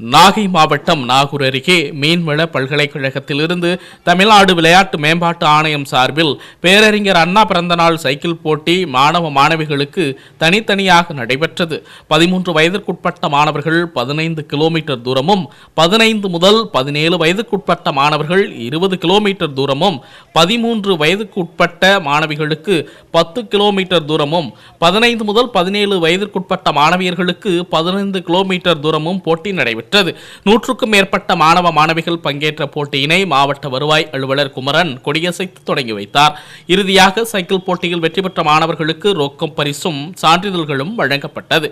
நாகை மாவட்டம் நாகூர் அருகே மீன்வள பல்கலைக்கழகத்திலிருந்து தமிழ்நாடு விளையாட்டு மேம்பாட்டு ஆணையம் சார்பில் பேரறிஞர் அண்ணா பிறந்தநாள் சைக்கிள் போட்டி மாணவ மாணவிகளுக்கு தனித்தனியாக நடைபெற்றது. பதிமூன்று வயதிற்குட்பட்ட மாணவர்கள் பதினைந்து கிலோமீட்டர் தூரமும் பதினைந்து முதல் பதினேழு வயதுக்குட்பட்ட மாணவர்கள் இருபது கிலோமீட்டர் தூரமும் பதிமூன்று வயதுக்குட்பட்ட மாணவிகளுக்கு பத்து கிலோமீட்டர் தூரமும் பதினைந்து முதல் பதினேழு வயதிற்குட்பட்ட மாணவியர்களுக்கு பதினைந்து கிலோமீட்டர் தூரமும் போட்டி நடைபெற்றது. நூற்றுக்கும் மேற்பட்ட மாணவ மாணவிகள் பங்கேற்ற போட்டியினை மாவட்ட வருவாய் அலுவலர் குமரன் கொடியசைத்து தொடங்கி வைத்தார். இறுதியாக சைக்கிள் போட்டியில் வெற்றி பெற்ற மாணவர்களுக்கு ரொக்கம் பரிசும் சான்றிதழ்களும் வழங்கப்பட்டது.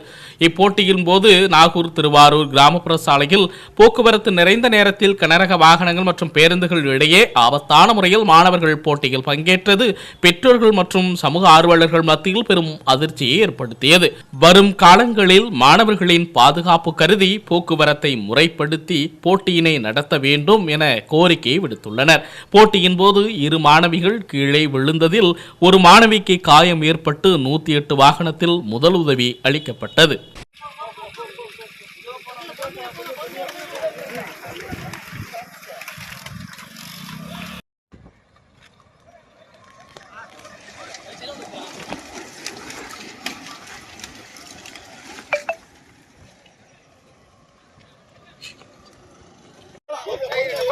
இப்போட்டியின் போது நாகூர் திருவாரூர் கிராமப்புற சாலையில் போக்குவரத்து நிறைந்த நேரத்தில் கனரக வாகனங்கள் மற்றும் பேருந்துகள் இடையே ஆபத்தான முறையில் மாணவர்கள் போட்டியில் பங்கேற்றது பெற்றோர்கள் மற்றும் சமூக ஆர்வலர்கள் மத்தியில் பெரும் அதிர்ச்சியை ஏற்படுத்தியது. வரும் காலங்களில் மாணவர்களின் பாதுகாப்பு கருதி போக்குவரத்து முறைப்படுத்தி போட்டியினை நடத்த வேண்டும் என கோரிக்கை விடுத்துள்ளனர். போட்டியின் போது இரு மாணவிகள் கீழே விழுந்ததில் ஒரு மாணவிக்கு காயம் ஏற்பட்டு நூத்தி எட்டு வாகனத்தில் முதலுதவி அளிக்கப்பட்டது.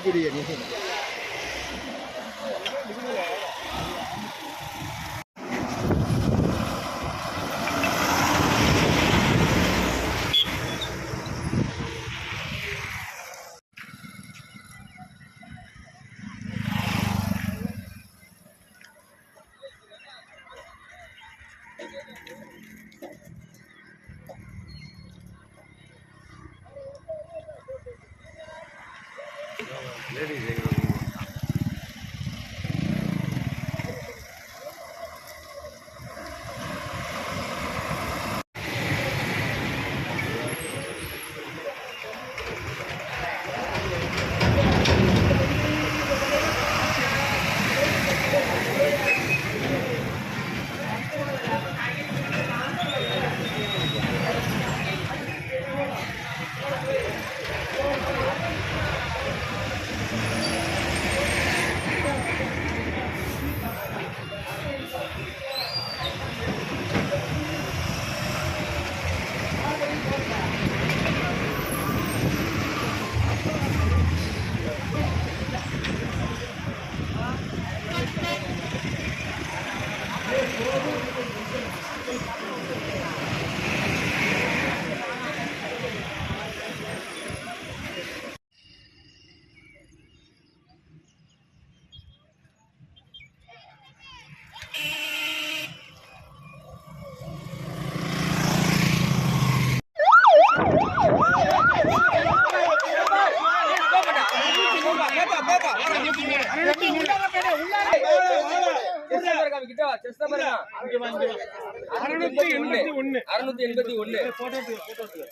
அறுநூத்தி எண்பத்தி ஒண்ணு அறுநூத்தி எண்பத்தி લેડીઝ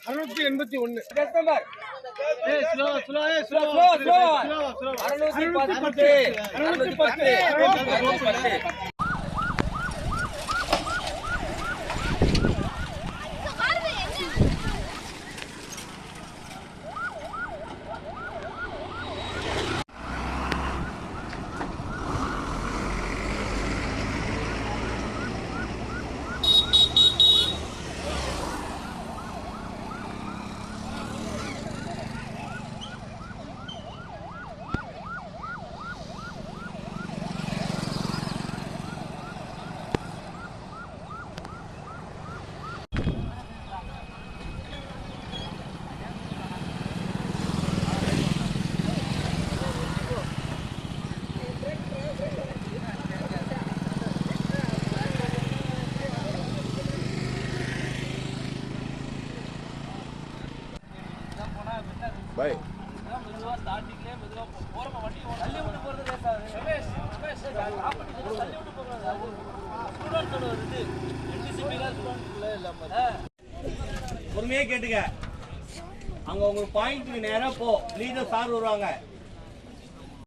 அறுநூத்தி எண்பத்தி நம்பர் அறுநூத்தி பத்து. பை பொறுமையே கேட்டுக்க. அங்க உங்களுக்கு பாயிண்ட்டுக்கு நேரம் போ. லீடர் சார் வருவாங்க.